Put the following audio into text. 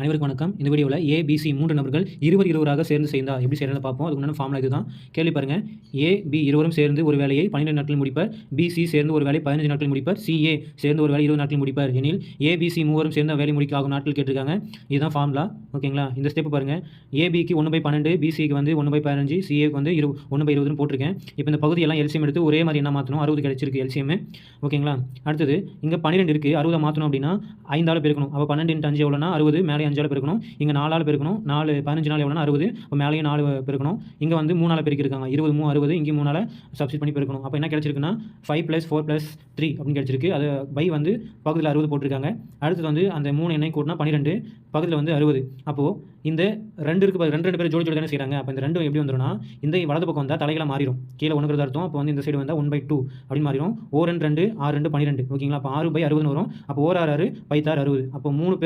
அனைவருக்கும் வணக்கம். இந்த வீடியோவில் ஏபிசி மூன்று நபர்கள் இருவர் இருவராக சேர்ந்து செய்தா எப்படி செய்யறதுன்னு பார்ப்போம். அதுக்கு முன்னாடி ஃபார்முலா இதுதான். கேள்வி பாருங்கள் ஏ பி இருவரும் சேர்ந்து ஒரு வேலையை பன்னிரெண்டு நாட்கள் முடிப்பர். பிசி சேர்ந்து ஒரு வேலை பதினஞ்சு நாட்கள் முடிப்பர். சிஏ சேர்ந்து ஒரு வேலை இருபது நாட்கள் முடிப்பார். எனில் ஏபிசி மூவரும் சேர்ந்து வேலை முடிக்க ஆகும் நாட்கள் கேட்டிருக்காங்க. இதுதான் ஃபார்முலா ஓகேங்களா இந்த ஸ்டெப் பாருங்கள் ஏபிக்கு ஒன்று பை பன்னெண்டு பிசிக்கு வந்து ஒன்று பை பதினஞ்சு சிஏக்கு வந்து இரு ஒன்று பை இருபதுன்னு போட்டிருக்கேன். இப்போ இந்த பகுதியெல்லாம் எல்சிஎம் எடுத்து ஒரே மாதிரி என்ன மாற்றணும் அறுபது கிடச்சிருக்கு எல்சிஎம் ஓகேங்களா அடுத்தது இங்கே பன்னிரெண்டு இருக்குது அறுபதை மாற்றணும் அப்படின்னா ஐந்தாள் பெருக்கணும் அப்போ பன்னெண்டு இன்ட்டு அஞ்சு எவ்வளோனா அறுபது மேலே அஞ்சால் பெருக்கணும். இங்கே நாலால் பெருக்கணும். நாலு பதினஞ்சு நாள் எவ்வளோனா அறுபது. இப்போ மேலேயும் நாலு பெருக்கணும். இங்கே வந்து மூணால் பெருக்கிருக்காங்க இருபது மூணு அறுபது. இங்கே மூணால் சப்ஸ்டிட் பண்ணி பெருக்கணும். அப்போ என்ன கிடைச்சிருக்குன்னா five plus four plus three அப்படின்னு கிடச்சிருக்கு. அது பை வந்து பகுதியில் அறுபது போட்டிருக்காங்க. அடுத்தது வந்து அந்த மூணு எண்ணெய் கூட்டினா பன்னிரெண்டு பக்கத்தில் வந்து அறுபது. அப்போது இந்த ரெண்டு இருக்கு ரெண்டு ரெண்டு பேர் ஜோடி ஜோடி தானே செய்கிறாங்க அப்போ இந்த ரெண்டும் எப்படி வந்துடும்னா இந்த வலது பக்கம் வந்தால் தலைகளாக மாறிடும் கீழே ஒன்றுங்கிறது அர்த்தம். அப்போ வந்து இந்த சைடு வந்தால் ஒன் பை டூ அப்படின்னு மாறிடும் ஓ ரெண்டு ரெண்டு ஆறு ரெண்டு பன்னிரெண்டு. ஓகேங்களா? அப்போ ஆறு பை அறுபதுன்னு வரும். அப்போ ஓர் ஆறு ஆறு பைத்தாறு அறுபது. அப்போ மூணு பேர்